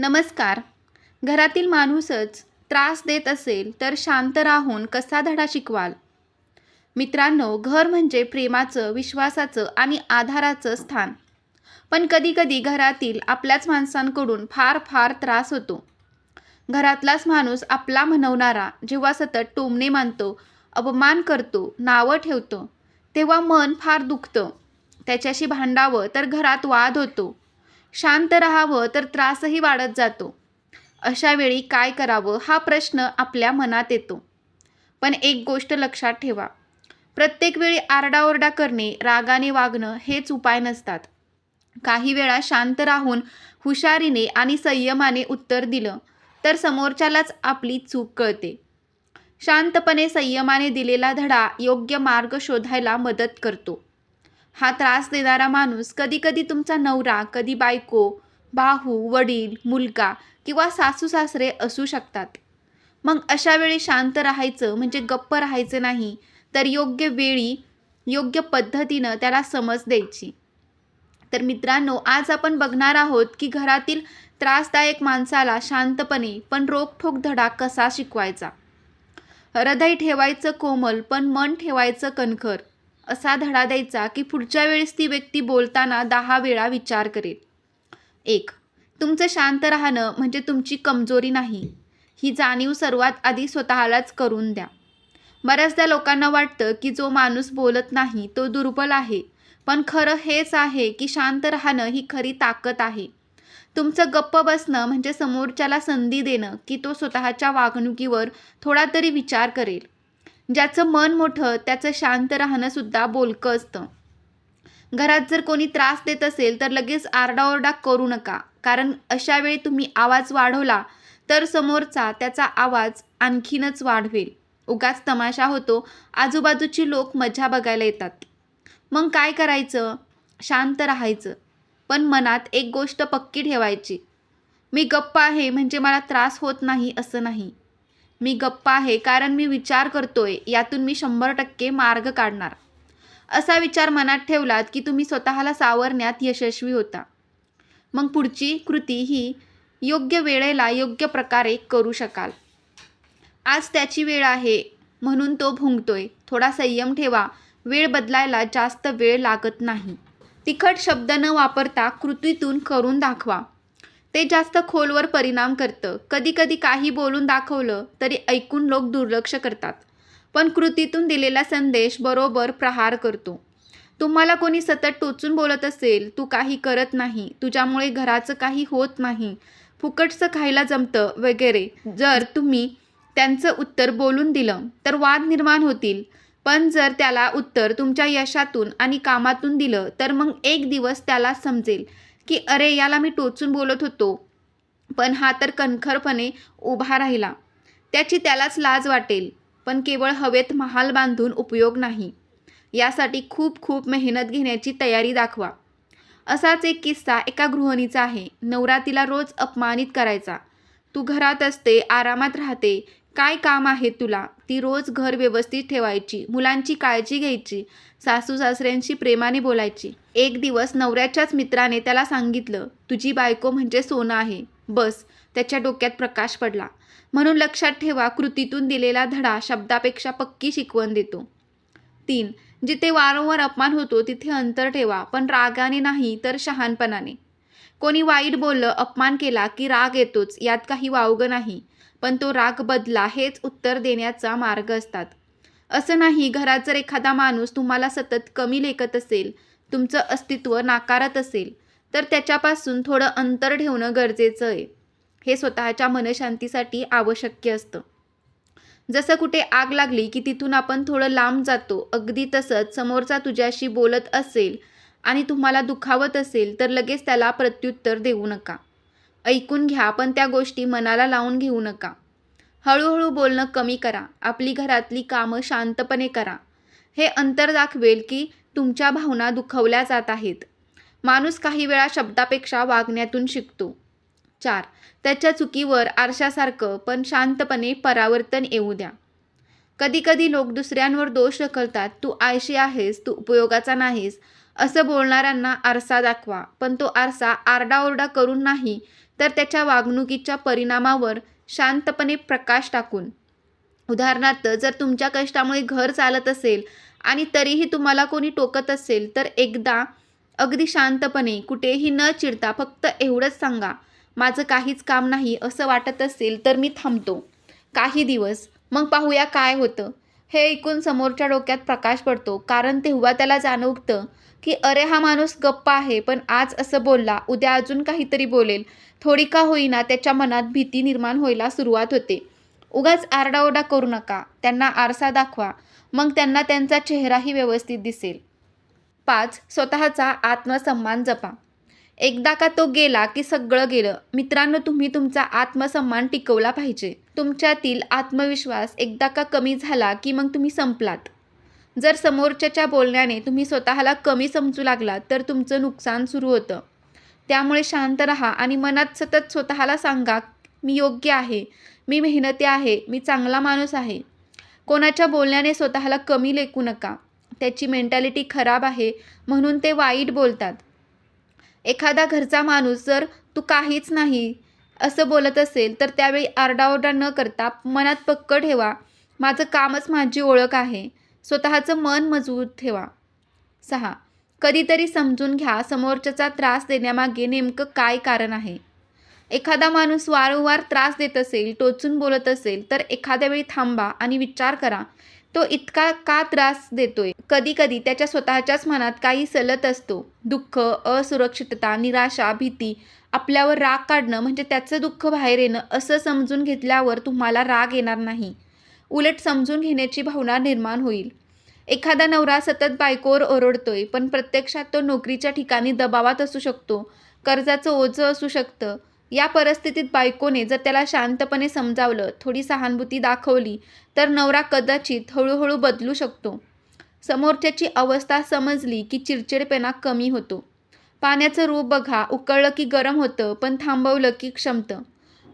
नमस्कार. घरातील माणूसच त्रास देत असेल तर शांत राहून कसा धडा शिकवाल? मित्रांनो घर म्हणजे प्रेमाचं विश्वासाचं आणि आधाराचं स्थान. पण कधीकधी घरातील आपल्याच माणसांकडून फार फार त्रास होतो. घरातलाच माणूस आपला म्हणवणारा जेव्हा सतत टोमणे मानतो अपमान करतो नावं ठेवतो तेव्हा मन फार दुखतं. त्याच्याशी भांडावं तर घरात वाद होतो. शांत राहावं तर त्रासही वाढत जातो. अशा वेळी काय करावं हा प्रश्न आपल्या मनात येतो. पण एक गोष्ट लक्षात ठेवा. प्रत्येक वेळी आरडाओरडा करणे रागाने वागणं हेच उपाय नसतात. काही वेळा शांत राहून हुशारीने आणि संयमाने उत्तर दिलं तर समोरच्यालाच आपली चूक कळते. शांतपणे संयमाने दिलेला धडा योग्य मार्ग शोधायला मदत करतो. हा त्रास देणारा माणूस कधीकधी तुमचा नवरा कधी बायको भाऊ वडील मुलगा किंवा सासू सासरे असू शकतात. मग अशा वेळी शांत राहायचं म्हणजे गप्प राहायचं नाही तर योग्य वेळी योग्य पद्धतीनं त्याला समज द्यायची. तर मित्रांनो आज आपण बघणार आहोत की घरातील त्रासदायक माणसाला शांतपणे पण रोखठोक धडा कसा शिकवायचा? हृदय ठेवायचं कोमल पण मन ठेवायचं कणखर. असा धडा द्यायचा की पुढच्या वेळेस ती व्यक्ती बोलताना दहा वेळा विचार करेल. एक तुमचं शांत राहणं म्हणजे तुमची कमजोरी नाही. ही जाणीव सर्वात आधी स्वतःलाच करून द्या. बऱ्याचदा लोकांना वाटतं की जो माणूस बोलत नाही तो दुर्बल आहे पण खरं हेच आहे की शांत राहणं ही खरी ताकद आहे. तुमचं गप्प बसणं म्हणजे समोरच्याला संधी देणं की तो स्वतःच्या वागणुकीवर थोडा तरी विचार करेल. ज्याचं मन मोठं त्याचं शांत राहणंसुद्धा बोलकं असतं. घरात जर कोणी त्रास देत असेल तर लगेच आरडाओरडा करू नका. कारण अशावेळी तुम्ही आवाज वाढवला तर समोरचा त्याचा आवाज आणखीनच वाढवेल. उगाच तमाशा होतो आजूबाजूची लोक मजा बघायला येतात. मग काय करायचं? शांत राहायचं. पण मनात एक गोष्ट पक्की ठेवायची. मी गप्प आहे म्हणजे मला त्रास होत नाही असं नाही. मी गप्प आहे कारण मी विचार करतोय यातून मी शंभर टक्के मार्ग काढणार. असा विचार मनात ठेवलात की तुम्ही स्वतःला सावरण्यात यशस्वी होता. मग पुढची कृती ही योग्य वेळेला योग्य प्रकारे करू शकाल. आज त्याची वेळ आहे म्हणून तो भुंकतोय थोडा संयम ठेवा वेळ बदलायला जास्त वेळ लागत नाही. तिखट शब्द न वापरता कृतीतून करून दाखवा. ते जास्त खोलवर परिणाम करतं. कधी कधी काही बोलून दाखवलं तरी ऐकून लोक दुर्लक्ष करतात. पण कृतीतून दिलेला संदेश बरोबर प्रहार करतो. तुम्हाला कोणी सतत टोचून बोलत असेल तू काही करत नाही तुझ्यामुळे घराचं काही होत नाही फुकटचं खायला जमतं वगैरे जर तुम्ही त्यांचं उत्तर बोलून दिलं तर वाद निर्माण होतील. पण जर त्याला उत्तर तुमच्या यशातून आणि कामातून दिलं तर मग एक दिवस त्याला समजेल. की अरे याला मी टोचून बोलत होतो. पण हा तर कणखरपणे उभा राहिला. त्याची त्यालाच लाज वाटेल पण केवळ हवेत महाल बांधून उपयोग नाही. यासाठी खूप खूप मेहनत घेण्याची तयारी दाखवा. असाच एक किस्सा एका गृहिणीचा आहे. नवरा तिला रोज अपमानित करायचा. तू घरात असते आरामात राहते काय काम आहे तुला? ती रोज घर व्यवस्थित ठेवायची मुलांची काळजी घ्यायची सासू सासऱ्यांशी प्रेमाने बोलायची. एक दिवस नवऱ्याच्याच मित्राने त्याला सांगितलं तुझी बायको म्हणजे सोनं आहे. बस. त्याच्या डोक्यात प्रकाश पडला. म्हणून लक्षात ठेवा कृतीतून दिलेला धडा शब्दापेक्षा पक्की शिकवण देतो. तीन. जिथे वारंवार अपमान होतो तिथे अंतर ठेवा. पण रागाने नाही तर शहाणपणाने. कोणी वाईट बोललं अपमान केला की राग येतोच यात काही वावगं नाही. पण तो राग बदला हेच उत्तर देण्याचा मार्ग असतात. असं नाही घरात जर एखादा माणूस तुम्हाला सतत कमी लेखत असेल तुमचं अस्तित्व नाकारत असेल तर त्याच्यापासून थोडं अंतर ठेवणं गरजेचं आहे. हे स्वतःच्या मनशांतीसाठी आवश्यक असतं. जसं कुठे आग लागली की तिथून आपण थोडं लांब जातो अगदी तसंच समोरचा तुझ्याशी बोलत असेल आणि तुम्हाला दुखावत असेल तर लगेच त्याला प्रत्युत्तर देऊ नका. ऐकून घ्या पण त्या गोष्टी मनाला लावून घेऊ नका. हळूहळू बोलणं कमी करा. आपली घरातली कामं शांतपणे करा. हे अंतर दाखवेल की तुमच्या भावना दुखवल्या जात आहेत. माणूस काही वेळा शब्दापेक्षा वागण्यातून शिकतो. चार. त्याच्या चुकीवर आरशासारखं पण शांतपणे परावर्तन येऊ द्या. कधीकधी लोक दुसऱ्यांवर दोष ढकलतात. तू आयशी आहेस तू उपयोगाचा नाहीस. असं बोलणाऱ्यांना आरसा दाखवा. पण तो आरसा आरडाओरडा करून नाही तर त्याच्या वागणुकीच्या परिणामावर शांतपणे प्रकाश टाकून. उदाहरणार्थ जर तुमच्या कष्टामुळे घर चालत असेल आणि तरीही तुम्हाला कोणी टोकत असेल तर एकदा अगदी शांतपणे कुठेही न चिडता फक्त एवढंच सांगा माझं काहीच काम नाही असं वाटत असेल तर मी थांबतो. काही दिवस मग पाहूया काय होतं. हे ऐकून समोरच्या डोक्यात प्रकाश पडतो कारण तेव्हा त्याला जाणवतं की अरे हा माणूस गप्प आहे पण आज असं बोलला उद्या अजून काहीतरी बोलेल. थोडी का होईना त्याच्या मनात भीती निर्माण व्हायला सुरुवात होते. उगाच आरडाओरडा करू नका त्यांना आरसा दाखवा. मग त्यांना त्यांचा चेहराही व्यवस्थित दिसेल. पाच स्वतःचा आत्मसन्मान जपा. एकदा का तो गेला की सगळं गेलं मित्रांनो तुम्ही तुमचा आत्मसन्मान टिकवला पाहिजे. तुमच्यातील आत्मविश्वास एकदा का कमी झाला की मग तुम्ही संपलात. जर समोरच्याच्या बोलण्याने तुम्ही स्वतःला कमी समजू लागलात तर तुमचं नुकसान सुरू होतं. त्यामुळे शांत राहा आणि मनात सतत स्वतःला सांगा मी योग्य आहे मी मेहनती आहे मी चांगला माणूस आहे. कोणाच्या बोलण्याने स्वतःला कमी लेखू नका. त्याची मेंटॅलिटी खराब आहे म्हणून ते वाईट बोलतात. एखादा घरचा माणूस जर तू काहीच नाही असं बोलत असेल तर त्यावेळी आरडाओरडा न करता मनात पक्क ठेवा. माझं कामच माझी ओळख आहे. स्वतःचं मन मजबूत ठेवा. सहा कधीतरी समजून घ्या समोरच्याचा त्रास देण्यामागे नेमकं काय कारण आहे. एखादा माणूस वारंवार त्रास देत असेल टोचून बोलत असेल तर एखाद्या वेळी थांबा आणि विचार करा. तो इतका का त्रास देतोय? कधी कधी त्याच्या स्वतःच्याच मनात काही सलत असतो. दुःख असुरक्षितता निराशा भीती आपल्यावर राग काढणं म्हणजे त्याचं दुःख बाहेर येणं असं समजून घेतल्यावर तुम्हाला राग येणार नाही. उलट समजून घेण्याची भावना निर्माण होईल. एखादा नवरा सतत बायकोवर ओरडतोय पण प्रत्यक्षात तो नोकरीच्या ठिकाणी दबावात असू शकतो कर्जाचं ओझं असू शकतं. या परिस्थितीत बायकोने जर त्याला शांतपणे समजावलं थोडी सहानुभूती दाखवली तर नवरा कदाचित हळूहळू बदलू शकतो. समोरच्याची अवस्था समजली की चिडचिडपणा कमी होतो. पाण्याचं रूप बघा उकळलं की गरम होतं पण थांबवलं की क्षमतं.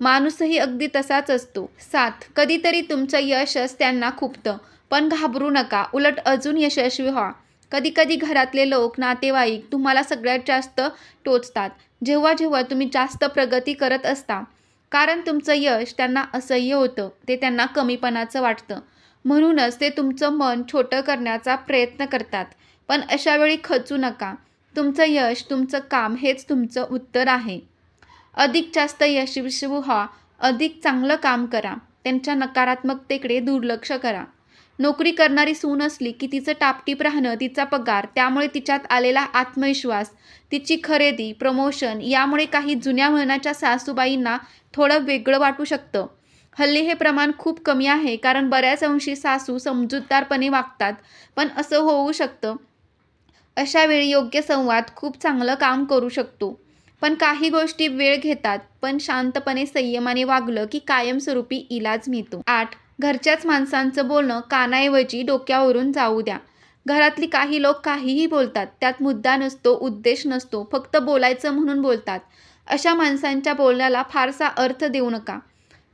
माणूसही अगदी तसाच असतो. सात कधीतरी तुमचं यशच त्यांना खुपतं. पण घाबरू नका उलट अजून यशस्वी व्हा. कधीकधी घरातले लोक नातेवाईक तुम्हाला सगळ्यात जास्त टोचतात. जेव्हा जेव्हा तुम्ही जास्त प्रगती करत असता. कारण तुमचं यश त्यांना असह्य होतं. ते त्यांना कमीपणाचं वाटतं. म्हणूनच ते तुमचं मन छोटं करण्याचा प्रयत्न करतात. पण अशावेळी खचू नका. तुमचं यश तुमचं काम हेच तुमचं उत्तर आहे. अधिक जास्त यशस्वी व्हा. अधिक चांगलं काम करा. त्यांच्या नकारात्मकतेकडे दुर्लक्ष करा. नोकरी करणारी सून असली की तिचं टापटीप राहणं तिचा पगार त्यामुळे तिच्यात आलेला आत्मविश्वास तिची खरेदी प्रमोशन यामुळे काही जुन्या मनाच्या सासूबाईंना थोडं वेगळं वाटू शकतं. हल्ली हे प्रमाण खूप कमी आहे कारण बऱ्याच अंशी सासू समजूतदारपणे वागतात पण असं होऊ शकतं. अशावेळी योग्य संवाद खूप चांगलं काम करू शकतो. पण काही गोष्टी वेळ घेतात पण शांतपणे संयमाने वागलं की कायमस्वरूपी इलाज मिळतो. आठ घरच्याच माणसांचं बोलणं कानाऐवजी डोक्यावरून जाऊ द्या. घरातली काही लोक काहीही बोलतात त्यात मुद्दा नसतो उद्देश नसतो फक्त बोलायचं म्हणून बोलतात. अशा माणसांच्या बोलण्याला फारसा अर्थ देऊ नका.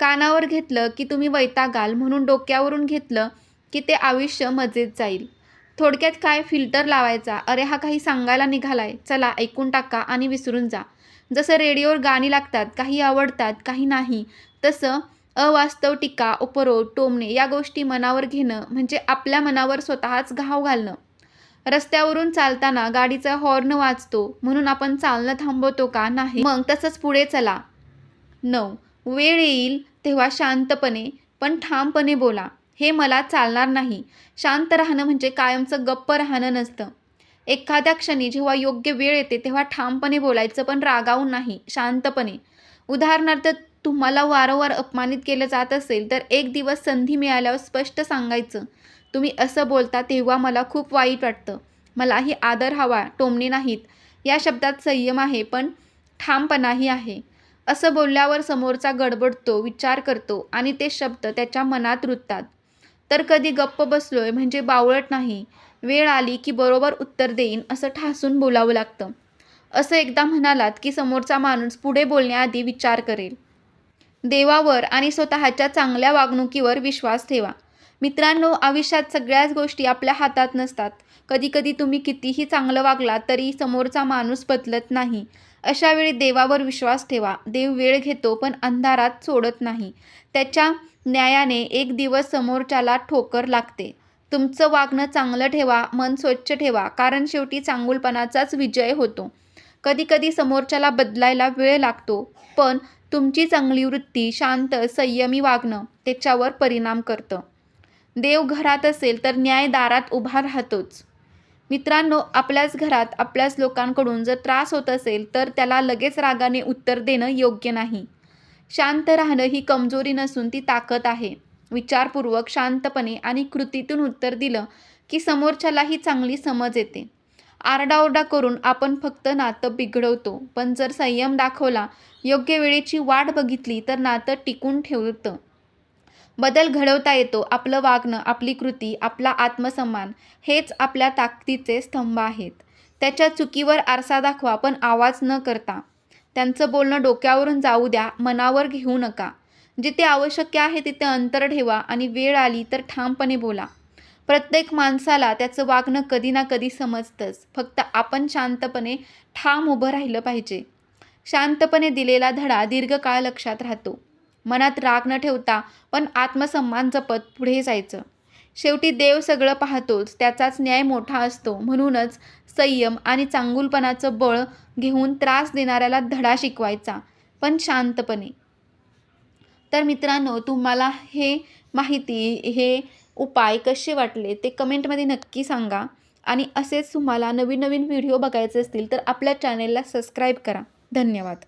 कानावर घेतलं की तुम्ही वैतागाल म्हणून डोक्यावरून घेतलं की ते आयुष्य मजेत जाईल. थोडक्यात काय फिल्टर लावायचा? अरे हा काही सांगायला निघालाय. चला ऐकून टाका आणि विसरून जा. जसं रेडिओवर गाणी लागतात काही आवडतात काही नाही तसं अवास्तव टीका उपरोध टोमणे या गोष्टी मनावर घेणं म्हणजे आपल्या मनावर स्वतःच घाव घालणं. रस्त्यावरून चालताना गाडीचा हॉर्न वाजतो म्हणून आपण चालणं थांबवतो का? नाही. मग तसंच पुढे चला. नऊ. वेळ येईल तेव्हा शांतपणे पण ठामपणे बोला. हे मला चालणार नाही. शांत राहणं म्हणजे कायमचं गप्प राहणं नसतं. एखाद्या क्षणी जेव्हा योग्य वेळ येते तेव्हा ठामपणे बोलायचं पण रागावून नाही शांतपणे. उदाहरणार्थ तुम्हाला वारंवार अपमानित केलं जात असेल तर एक दिवस संधी मिळाल्यावर स्पष्ट सांगायचं तुम्ही असं बोलता तेव्हा मला खूप वाईट वाटतं. मलाही आदर हवा टोमणे नाहीत. या शब्दात संयम आहे पण ठामपणाही आहे. असं बोलल्यावर समोरचा गडबडतो विचार करतो आणि ते शब्द त्याच्या मनात रुततात. तर कधी गप्प बसलोय म्हणजे बावळट नाही. वेळ आली की बरोबर उत्तर देईन असं ठासून बोलावं लागतं. असं एकदा म्हणालात की समोरचा माणूस पुढे बोलण्याआधी विचार करेल. देवावर आणि स्वतःच्या चांगल्या वागणुकीवर विश्वास ठेवा. मित्रांनो आयुष्यात सगळ्याच गोष्टी आपल्या हातात नसतात. कधीकधी तुम्ही कितीही चांगलं वागला तरी समोरचा माणूस बदलत नाही. अशावेळी देवावर विश्वास ठेवा. देव वेळ घेतो पण अंधारात सोडत नाही. त्याच्या न्यायाने एक दिवस समोरच्याला ठोकर लागते. तुमचं वागणं चांगलं ठेवा मन स्वच्छ ठेवा कारण शेवटी चांगुलपणाचाच विजय होतो. कधीकधी समोरच्याला बदलायला वेळ लागतो पण तुमची चांगली वृत्ती शांत संयमी वागणं त्याच्यावर परिणाम करतं. देव घरात असेल तर न्याय दारात उभा राहतोच. मित्रांनो आपल्याच घरात आपल्याच लोकांकडून जर त्रास होत असेल तर त्याला लगेच रागाने उत्तर देणं योग्य नाही. शांत राहणं ही कमजोरी नसून ती ताकद आहे. विचारपूर्वक शांतपणे आणि कृतीतून उत्तर दिलं की समोरच्यालाही चांगली समज येते. आरडाओरडा करून आपण फक्त नातं बिघडवतो पण जर संयम दाखवला योग्य वेळेची वाट बघितली तर नातं टिकून ठेवतं. बदल घडवता येतो आपलं वागणं आपली कृती आपला आत्मसन्मान हेच आपल्या ताकदीचे स्तंभ आहेत. त्याच्या चुकीवर आरसा दाखवा पण आवाज न करता. त्यांचं बोलणं डोक्यावरून जाऊ द्या मनावर घेऊ नका. जिथे आवश्यक आहे तिथे अंतर ठेवा आणि वेळ आली तर ठामपणे बोला. प्रत्येक माणसाला त्याचं वागणं कधी ना कधी समजतंच. फक्त आपण शांतपणे ठाम उभं राहिलं पाहिजे. शांतपणे दिलेला धडा दीर्घकाळ लक्षात राहतो. मनात राग न ठेवता पण आत्मसन्मान जपत पुढे जायचं. शेवटी देव सगळं पाहतोच त्याचाच न्याय मोठा असतो. म्हणूनच संयम आणि चांगुलपणाचं बळ घेऊन त्रास देणाऱ्याला धडा शिकवायचा पण शांतपणे. तर मित्रांनो तुम्हाला हे माहिती हे उपाय कसे वाटले ते कमेंटमध्ये नक्की सांगा आणि असेच तुम्हाला नवीन नवीन व्हिडिओ बघायचे असतील तर आपल्या चॅनेलला सबस्क्राईब करा. धन्यवाद.